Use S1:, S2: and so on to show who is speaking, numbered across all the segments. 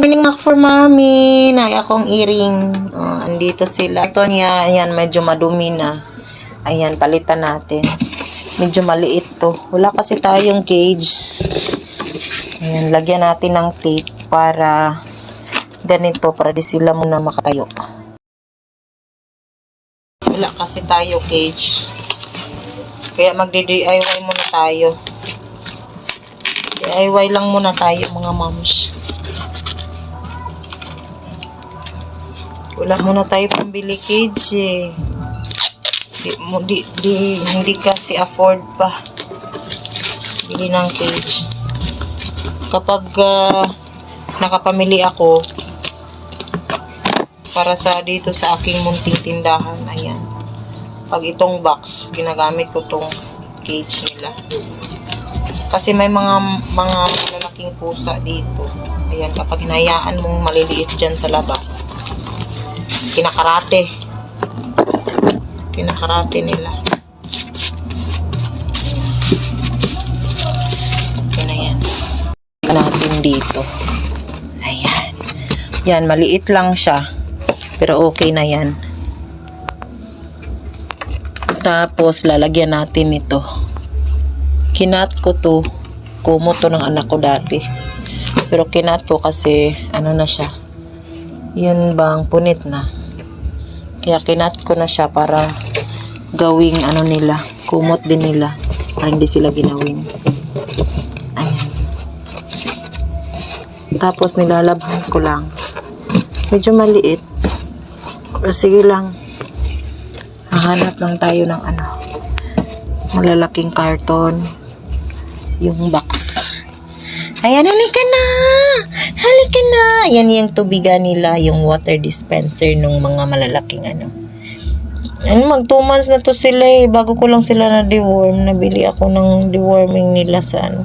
S1: Morning Mac for Mami. Nay akong earring. Oh, andito sila. Ito niya, ayan, medyo madumi na. Ayan, palitan natin. Medyo maliit to. Wala kasi tayong cage. Ayan, lagyan natin ng tape para ganito, para di sila muna makatayo. Wala kasi tayo cage. Kaya magdi-DIY muna tayo. DIY lang muna tayo mga moms. Wala muna tayo pambili cage eh. Di, mo- di, di, hindi kasi afford pa. Bili ng cage. Kapag ah, nakapamili ako para sa dito sa aking munting tindahan, ayan. Pag itong box, ginagamit ko tong cage nila. Kasi may mga mga malalaking pusa dito. Ayan, kapag hinayaan mong maliliit dyan sa labas, kinakarate. Kinakarate nila. Ayan na yan. Natin dito. Ayan. Yan, maliit lang siya. Pero okay na yan. Tapos, lalagyan natin ito. Kinat ko to. Kumot to ng anak ko dati. Pero kinat ko kasi, ano na siya. Yun bang punit na. Kaya kinat ko na siya para gawing ano nila. Kumot din nila. Para hindi sila ginawin. Ayan. Tapos nilalabhan ko lang. Medyo maliit. Pero sige lang. Hahanap lang tayo ng ano. Malalaking karton. Yung box. Ayan, halika na! Yan yung tubigan nila, yung water dispenser nung mga malalaking ano. Ano, mag 2 months na to sila eh. Bago ko lang sila na deworm. Nabili ako ng deworming nila sa ano,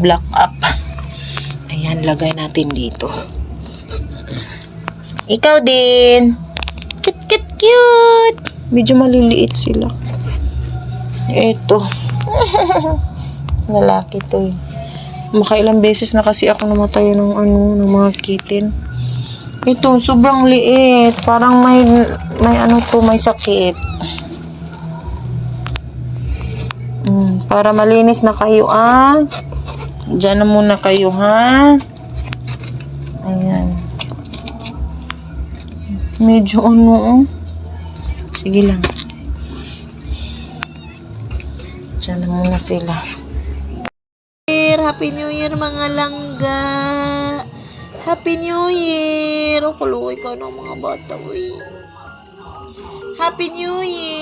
S1: black up. Ayan, lagay natin dito. Ikaw din. Cute, cute, cute. Medyo maliliit sila. Ito. Lalaki to eh. Makailang beses na kasi ako namatay ng ano, ng mga kitten. Ito, sobrang liit. Parang may, may ano to, may sakit. Mm, para malinis na kayo, ah. Diyan na muna kayo, ha? Ayan. Medyo ano, oh. Sige lang. Diyan na muna sila. Happy New Year, mga langga. Happy New Year. O, kaluwi ka ng mga bata, uy. Happy New Year.